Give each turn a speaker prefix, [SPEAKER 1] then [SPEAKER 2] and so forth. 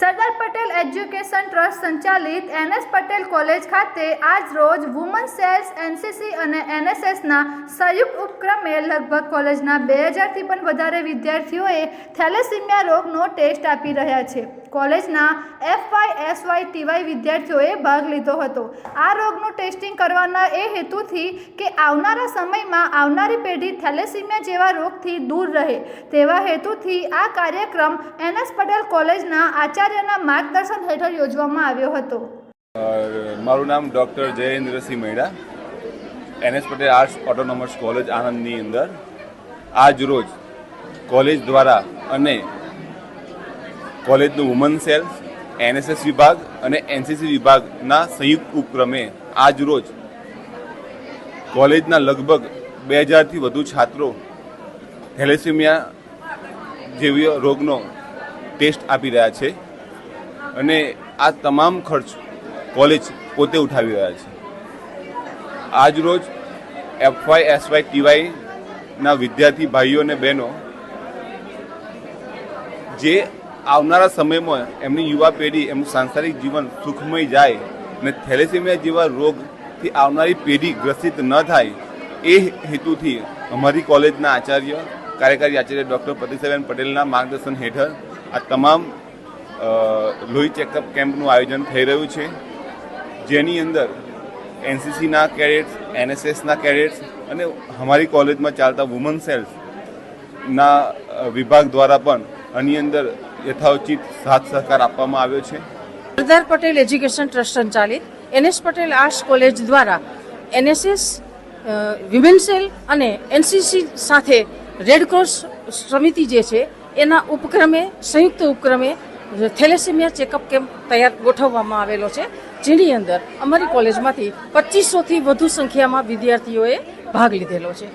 [SPEAKER 1] સરદાર Patel education trust સંચાલિત NS Patel college ખાતે આજ રોજ વુમન સેલ્સ એનસીસી અને એનએસએસના સંયુક્ત ઉપક્રમે લગભગ કોલેજના બે હજારથી પણ વધારે વિદ્યાર્થીઓએ થેલેસીમિયા રોગનો ટેસ્ટ આપી રહ્યા છે. કોલેજના એફવાય એસવાય ટીવાય વિદ્યાર્થીઓએ ભાગ લીધો હતો. આ રોગનું ટેસ્ટિંગ કરવાના એ હેતુથી કે આવનારા સમયમાં આવનારી પેઢી થેલેસીમિયા જેવા રોગથી દૂર રહે. તેવા હેતુથી આ કાર્યક્રમ એનએસ પટેલ કોલેજના આચાર્યના માર્ગદર્શન હેઠળ યોજવામાં આવ્યો હતો.
[SPEAKER 2] મારું નામ doctor Jayendrasinh Meda. NS Patel arts autonomous college આણંદની અંદર આજ રોજ કોલેજ દ્વારા અને કોલેજનું વુમન સેલ્સ એનએસએસ વિભાગ અને એનસીસી વિભાગના સંયુક્ત ઉપક્રમે આજ રોજ કોલેજના લગભગ બે હજારથી વધુ છાત્રો થેલેસેમિયા જેવી રોગનો ટેસ્ટ આપી રહ્યા છે અને આ તમામ ખર્ચ કોલેજ પોતે ઉઠાવી રહ્યા છે. આજ રોજ એફવાય, એસવાય ટીવાયના વિદ્યાર્થી ભાઈઓ અને બહેનો જે આવનારા સમયમાં એમની યુવા પેઢી એમનું સાંસારિક જીવન સુખમય જાય અને થેલેસેમિયા જેવા રોગથી આવનારી પેઢી ગ્રસિત ન થાય, એ હેતુથી અમારી કોલેજના આચાર્ય, કાર્યકારી આચાર્ય ડૉક્ટર પ્રતિસાબેન પટેલના માર્ગદર્શન હેઠળ આ તમામ લોહી ચેકઅપ કેમ્પનું આયોજન થઈ રહ્યું છે. જેની અંદર એનસીસીના કેડેટ્સ, એનએસએસના કેડેટ્સ અને અમારી કોલેજમાં ચાલતા વુમન સેલ્સના વિભાગ દ્વારા પણ આની અંદર યથાઉચિત સાથ સહકાર આપવામાં આવ્યો છે.
[SPEAKER 3] સરદાર પટેલ એજ્યુકેશન ટ્રસ્ટ સંચાલિત એનએસ પટેલ આર્ટ્સ કોલેજ દ્વારા એનએસએસ વિમેન સેલ અને એનસીસી સાથે રેડક્રોસ સમિતિ જે છે, એના ઉપક્રમે, સંયુક્ત ઉપક્રમે થેલેસેમિયા ચેકઅપ કેમ્પ તૈયાર ગોઠવવામાં આવેલો છે, જેની અંદર અમારી કોલેજમાંથી પચીસોથી વધુ સંખ્યામાં વિદ્યાર્થીઓએ ભાગ લીધેલો છે.